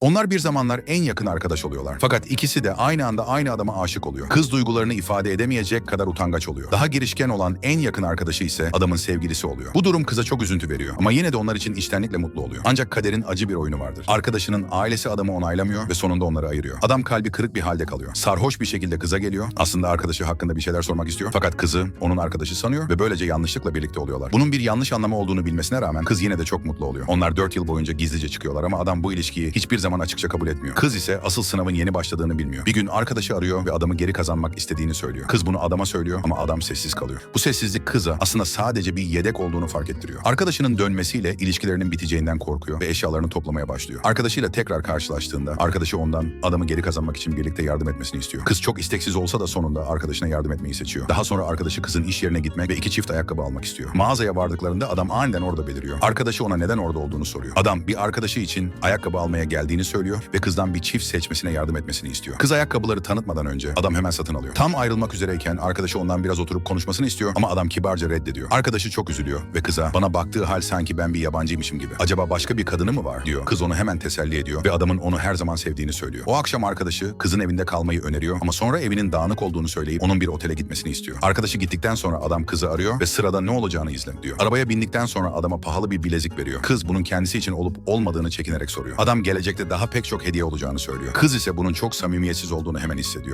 Onlar bir zamanlar en yakın arkadaş oluyorlar. Fakat ikisi de aynı anda aynı adama aşık oluyor. Kız duygularını ifade edemeyecek kadar utangaç oluyor. Daha girişken olan en yakın arkadaşı ise adamın sevgilisi oluyor. Bu durum kıza çok üzüntü veriyor ama yine de onlar için içtenlikle mutlu oluyor. Ancak kaderin acı bir oyunu vardır. Arkadaşının ailesi adamı onaylamıyor ve sonunda onları ayırıyor. Adam kalbi kırık bir halde kalıyor. Sarhoş bir şekilde kıza geliyor. Aslında arkadaşı hakkında bir şeyler sormak istiyor. Fakat kızı onun arkadaşı sanıyor ve böylece yanlışlıkla birlikte oluyorlar. Bunun bir yanlış anlamı olduğunu bilmesine rağmen kız yine de çok mutlu oluyor. Onlar 4 yıl boyunca gizlice çıkıyorlar ama adam bu ilişkiyi hiçbir zaman açıkça kabul etmiyor. Kız ise asıl sınavın yeni başladığını bilmiyor. Bir gün arkadaşı arıyor ve adamı geri kazanmak istediğini söylüyor. Kız bunu adama söylüyor ama adam sessiz kalıyor. Bu sessizlik kıza aslında sadece bir yedek olduğunu fark ettiriyor. Arkadaşının dönmesiyle ilişkilerinin biteceğinden korkuyor ve eşyalarını toplamaya başlıyor. Arkadaşıyla tekrar karşılaştığında arkadaşı ondan adamı geri kazanmak için birlikte yardım etmesini istiyor. Kız çok isteksiz olsa da sonunda arkadaşına yardım etmeyi seçiyor. Daha sonra arkadaşı kızın iş yerine gitmek ve iki çift ayakkabı almak istiyor. Mağazaya vardıklarında adam aniden orada beliriyor. Arkadaşı ona neden orada olduğunu soruyor. Adam bir arkadaşı için ayakkabı almaya geldiğini söylüyor ve kızdan bir çift seçmesine yardım etmesini istiyor. Kız ayakkabıları tanıtmadan önce adam hemen satın alıyor. Tam ayrılmak üzereyken arkadaşı ondan biraz oturup konuşmasını istiyor ama adam kibarca reddediyor. Arkadaşı çok üzülüyor ve kıza bana baktığı hal sanki ben bir yabancıymışım gibi. Acaba başka bir kadını mı var diyor. Kız onu hemen teselli ediyor ve adamın onu her zaman sevdiğini söylüyor. O akşam arkadaşı kızın evinde kalmayı öneriyor ama sonra evinin dağınık olduğunu söyleyip onun bir otele gitmesini istiyor. Arkadaşı gittikten sonra adam kızı arıyor ve sırada ne olacağını izle diyor. Arabaya bindikten sonra adama pahalı bir bilezik veriyor. Kız bunun kendisi için olup olmadığını çekinerek soruyor. Adam gelecekte daha pek çok hediye olacağını söylüyor. Kız ise bunun çok samimiyetsiz olduğunu hemen hissediyor.